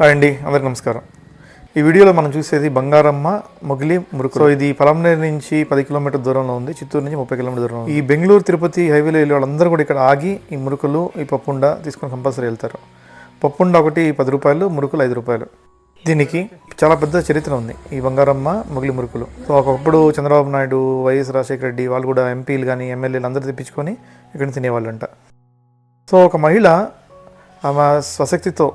Hi అండి అందరికి నమస్కారం. ఈ వీడియోలో మనం చూసేది బంగారమ్మ మొగిలి మురుకు సో ఇది పలంనేరు నుంచి పది కిలోమీటర్ దూరంలో ఉంది చిత్తూరు నుంచి ముప్పై కిలోమీటర్ దూరంలో ఈ బెంగళూరు తిరుపతి హైవేలో వెళ్ళే వాళ్ళందరూ కూడా ఇక్కడ ఆగి ఈ మురుకులు ఈ పప్పుండ తీసుకొని కంపల్సరీ వెళ్తారు. పప్పుండ ఒకటి పది రూపాయలు మురుకులు ఐదు రూపాయలు. దీనికి చాలా పెద్ద చరిత్ర ఉంది ఈ బంగారమ్మ మొగిలి మురుకులు. సో ఒకప్పుడు చంద్రబాబు నాయుడు వైఎస్ రాజశేఖర రెడ్డి వాళ్ళు కూడా ఎంపీలు కానీ ఎమ్మెల్యేలు అందరూ తెప్పించుకొని ఇక్కడ తినేవాళ్ళంట. సో ఒక మహిళ ఆమె స్వశక్తితో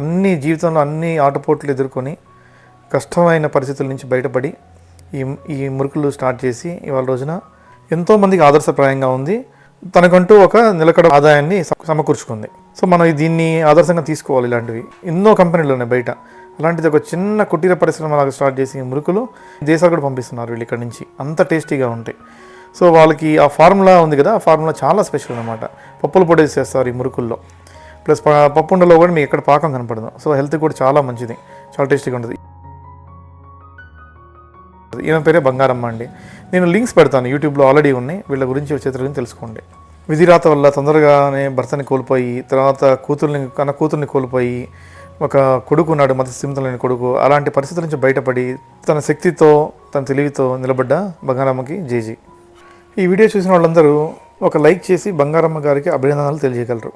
అన్ని జీవితంలో అన్ని ఆటపోట్లు ఎదుర్కొని కష్టమైన పరిస్థితుల నుంచి బయటపడి ఈ ఈ మురుకులు స్టార్ట్ చేసి ఇవాళ రోజున ఎంతోమందికి ఆదర్శప్రాయంగా ఉంది. తనకంటూ ఒక నిలకడ ఆదాయాన్ని సమకూర్చుకుంది. సో మనం దీన్ని ఆదర్శంగా తీసుకోవాలి ఇలాంటివి. ఎన్నో కంపెనీలు ఉన్నాయి బయట. అలాంటిది ఒక చిన్న కుటీర పరిశ్రమ లాగా స్టార్ట్ చేసి ఈ మురుకులు దేశాలు కూడా పంపిస్తున్నారు వీళ్ళు ఇక్కడ నుంచి. అంత టేస్టీగా ఉంటాయి. సో వాళ్ళకి ఆ ఫార్ములా ఉంది కదా ఆ ఫార్ములా చాలా స్పెషల్ అనమాట పప్పుల పొడి చేస్తారు ఈ మురుకుల్లో. ప్లస్ ప- పప్పుండలో కూడా మీకు ఎక్కడ పాకం కనపడదు. సో హెల్త్ కూడా చాలా మంచిది. చాలా టేస్టీగా ఉంటుంది. ఈమె పేరే బంగారమ్మ అండి. నేను లింక్స్ పెడతాను. యూట్యూబ్లో ఆల్రెడీ ఉన్నాయి. వీళ్ళ గురించి చరిత్ర గురించి తెలుసుకోండి. విధిరాత వల్ల తొందరగానే భర్తని కోల్పోయి తర్వాత కూతుర్ని కన్న కూతుర్ని కోల్పోయి ఒక కొడుకు ఉన్నాడు మత స్థిమితం కొడుకు. అలాంటి పరిస్థితుల నుంచి బయటపడి తన శక్తితో తన తెలివితో నిలబడ్డ బంగారమ్మకి జేజీ ఈ వీడియో చూసిన వాళ్ళందరూ ఒక లైక్ చేసి బంగారమ్మ గారికి అభినందనలు తెలియగలరు